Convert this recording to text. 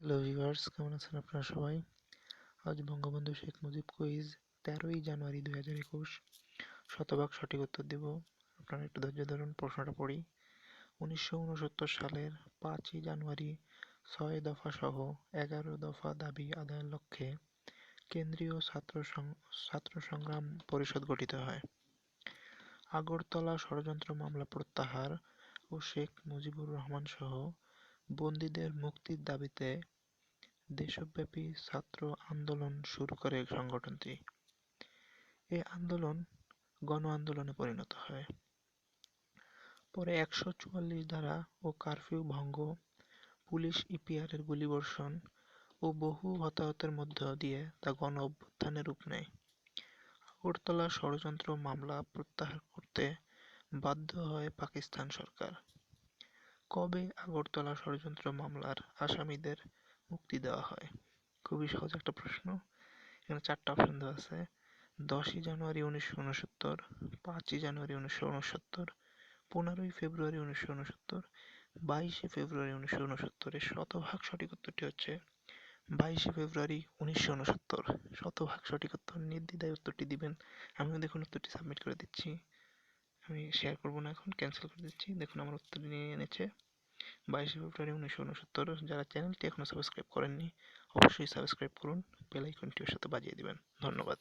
Hello viewers কেমন আছেন আপনারা সবাই? আজ বঙ্গবন্ধু শেখ মুজিব কুইজ তেরোই জানুয়ারি দুই হাজার একুশ। শতভাগ সঠিক উত্তর দেব। আপনারা একটু ধৈর্য ধরুন, প্রশ্নটা পড়ি। উনিশশো উনসত্তর সালের পাঁচই জানুয়ারি ছয় দফা সহ এগারো দফা দাবি আদায়ের লক্ষ্যে কেন্দ্রীয় ছাত্র ছাত্র সংগ্রাম পরিষদ গঠিত হয়। আগরতলা ষড়যন্ত্র মামলা প্রত্যাহার ও শেখ মুজিবুর রহমান সহ বন্দীদের মুক্তির দাবিতে দেশব্যাপী ছাত্র আন্দোলন শুরু করে সংগঠনটি। এ আন্দোলন গণ আন্দোলনে পরিণত হয়। পরে একশো চুয়াল্লিশ ধারা ও কারফিউ ভঙ্গ, পুলিশ ইপিআরের গুলিবর্ষণ ও বহু হতাহতের মধ্য দিয়ে তা গণ অভ্যুত্থানের রূপ নেয়। আগরতলা ষড়যন্ত্র মামলা প্রত্যাহার করতে বাধ্য হয় পাকিস্তান সরকার। কবে আগরতলা ষড়যন্ত্র মামলার আসামিদের মুক্তি দেওয়া হয়? খুবই সহজ একটা প্রশ্ন। এখানে চারটা অপশন দেওয়া আছে। দশই জানুয়ারি উনিশশো উনসত্তর, পাঁচই জানুয়ারি উনিশশো উনসত্তর, পনেরোই ফেব্রুয়ারি উনিশশো উনসত্তর, বাইশে ফেব্রুয়ারি উনিশশো উনসত্তরের শতভাগ সঠিক উত্তরটি হচ্ছে বাইশে ফেব্রুয়ারি উনিশশো উনসত্তর। শতভাগ সঠিক উত্তর, নির্দ্বিধায় উত্তরটি দিবেন। আমিও দেখুন উত্তরটি সাবমিট করে দিচ্ছি। আমি শেয়ার করব না এখন ক্যান্সেল করে দিচ্ছি। দেখুন, আমার উত্তর নিয়ে এনেছে বাইশে ফেব্রুয়ারি উনিশশো উনসত্তর। যারা চ্যানেলটি এখনও সাবস্ক্রাইব করেননি, অবশ্যই সাবস্ক্রাইব করুন। বেল আইকনটির সাথে বাজিয়ে দেবেন। ধন্যবাদ।